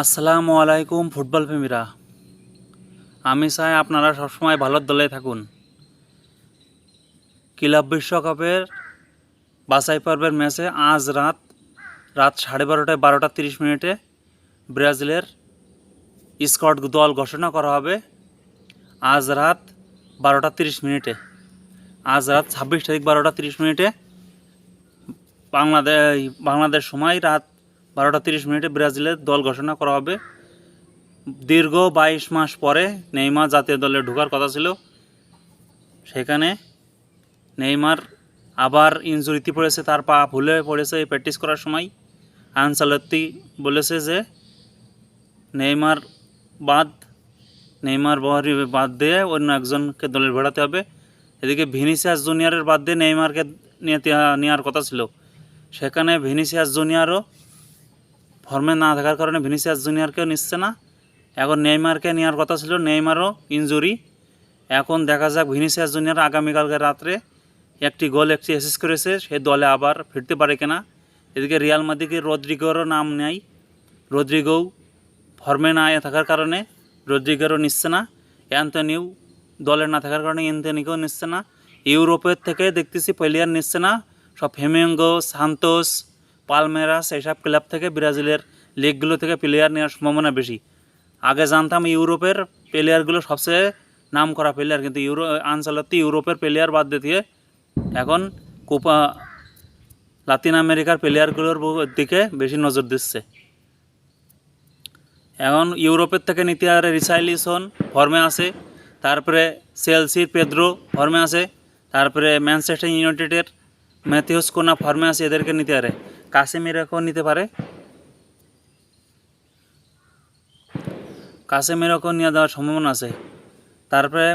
আসসালামু আলাইকুম ফুটবল প্রেমীরা। আমি চাই আপনারা সবসময় ভালো দলে থাকুন। ক্লাব বিশ্বকাপের বাছাই পর্বের ম্যাচে আজ রাত রাত সাড়ে বারোটায় বারোটা তিরিশ মিনিটে ব্রাজিলের স্কট দল ঘোষণা করা হবে আজ রাত বারোটা তিরিশ মিনিটে। আজ রাত ছাব্বিশ তারিখ বারোটা তিরিশ মিনিটে বাংলাদেশ বাংলাদেশ সময় রাত বারোটা তিরিশ মিনিটে ব্রাজিলের দল ঘোষণা করা হবে। দীর্ঘ বাইশ মাস পরে নেইমার জাতীয় দলে ঢোকার কথা ছিল। সেখানে নেইমার আবার ইনজুরিতে পড়েছে, তার পা ভুলে পড়েছে প্র্যাকটিস করার সময়। আনসালত্তি বলেছে যে নেইমার বাদ, নেইমার বহরি বাদ দিয়ে অন্য একজনকে দলে ভেড়াতে হবে। এদিকে ভিনিসিয়াস জুনিয়রের বাদ দিয়ে নেইমারকে নিয়ে নেওয়ার কথা ছিল। সেখানে ভিনিসিয়াস জুনিয়রও ফর্মে না থাকার কারণে ভিনিসিয়াস জুনিয়রকেও নিচ্ছে না। এখন নেইমারকে নেওয়ার কথা ছিল নেইমারও ইনজুরি এখন দেখা যাক ভিনিসিয়াস জুনিয়র আগামীকালকে রাত্রে একটি গোল, একটি অ্যাসিস্ট করেছে, সে দলে আবার ফিরতে পারে কিনা এদিকে রিয়াল মাদিকে রদ্রিগোরও নাম নেয় রদ্রিগোও ফর্মে না থাকার কারণে রদ্রিগোরও নিচ্ছে না। অ্যান্থনিও দলে না থাকার কারণে অ্যান্থনিকেও নিচ্ছে না। ইউরোপের থেকে দেখতেছি প্লেয়ার নিচ্ছে না। সব ফেমেঙ্গো সান্তোস পালমেরাস এইসব ক্লাব থেকে ব্রাজিলের লিগগুলো থেকে প্লেয়ার নেওয়ার সম্ভাবনা বেশি। আগে জানতাম ইউরোপের প্লেয়ারগুলো সবচেয়ে নাম করা প্লেয়ার কিন্তু ইউরো আনসালতি ইউরোপের প্লেয়ার বাদ দিয়ে এখন কোপা, লাতিন আমেরিকার প্লেয়ারগুলোর দিকে বেশি নজর দিচ্ছে। এখন ইউরোপের থেকে নিতে আর রিসাইলিসন ফর্মে আছে, তারপরে চেলসির পেদ্রো ফর্মে আছে, তারপরে ম্যানচেস্টার ইউনাইটেডের ম্যাথিউস কোনা ফর্মে আছে এদেরকে নিতে পারে কাসেমিরাকেও নিতে পারে। কাসেমিরাকেও নিয়ে দেওয়ার সম্ভাবনা আছে। তারপরে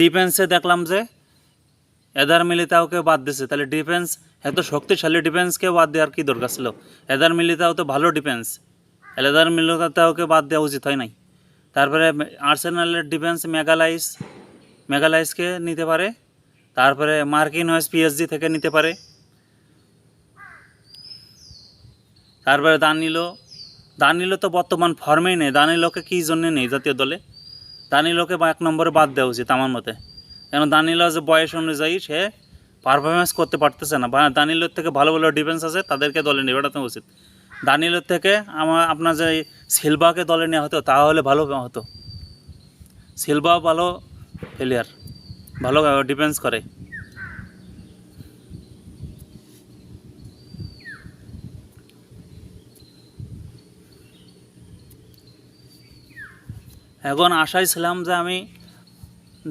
ডিফেন্সে দেখলাম যে এদার মিলিতাওকে বাদ দিছে। তাহলে ডিফেন্স এত শক্তিশালী ডিফেন্সকে বাদ দেওয়ার কি দরকার ছিল? এদার মিলিতাও তো ভালো ডিফেন্স এদার মিলিতাওকে বাদ দেওয়া উচিত হয় নাই। তারপরে আর্সেনালের ডিফেন্স মেগালাইস, মেগালাইসকে নিতে পারে। তারপরে মার্কিন হয়েস পিএসজি থেকে নিতে পারে। তারপরে দানিলো। দানিলো তো বর্তমান ফর্মেই নেই। দানিলোকে কী জন্য নেই জাতীয় দলে? দানিলোকে এক নম্বরে বাদ দেওয়া উচিত আমার মতে। কেন দানিলো যে বয়স অনুযায়ী সে পারফরমেন্স করতে পারতেছে না। দানিলোর থেকে ভালো ভালো ডিফেন্স আছে, তাদেরকে দলে নেওয়াটা উচিত। দানিলোর থেকে আমার আপনার যে সিলভাকে দলে নেওয়া হতো, তাহলে ভালো হতো। সিলভাও ভালো প্লেয়ার ভালো ডিফেন্স করে। এখন আশায় ছিলাম যে আমি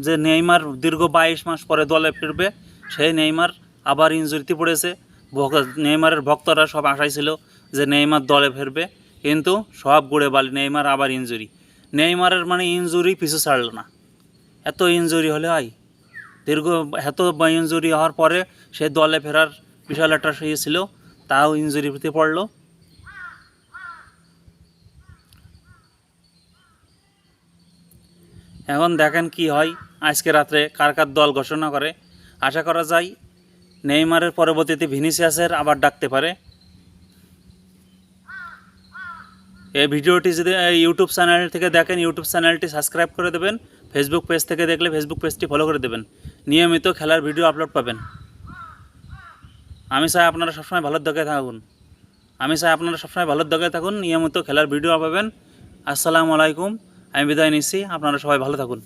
যে নেইমার দীর্ঘ বাইশ মাস পরে দলে ফিরবে, সেই নেইমার আবার ইনজুরিতে পড়েছে। নেইমারের ভক্তরা সব আশায় ছিল যে নেইমার দলে ফিরবে, কিন্তু সব গুড়ে বালি, নেইমার আবার ইনজুরি। নেইমারের মানে ইনজুরি পিছু ছাড়ল না। এত ইনজুরি হলে হয় দীর্ঘ, এত ইনজুরি হওয়ার পরে সে দলে ফেরার বিশাল একটা ইয়ে ছিল, তাও ইনজুরিতে পড়ল। এখন দেখেন কি হয়, আজকে রাত্রে কার কার দল ঘোষণা করে। আশা করা যায় নেইমারের পরবর্তীতে ভিনিসিয়াসের আবার ডাকতে পারে। এই ভিডিওটি যদি ইউটিউব চ্যানেল থেকে দেখেন, ইউটিউব চ্যানেলটি সাবস্ক্রাইব করে দেবেন। ফেসবুক পেজ থেকে দেখলে ফেসবুক পেজটি ফলো করে দেবেন। নিয়মিত খেলার ভিডিও আপলোড পাবেন। আমি চাই আপনারা সবসময় ভালোর দগে থাকুন। আমি চাই আপনারা সবসময় ভালোর দগে থাকুন, নিয়মিত খেলার ভিডিও পাবেন। আসসালামু আলাইকুম। আমি বিদায় নিচ্ছি। আপনারা সবাই ভালো থাকুন।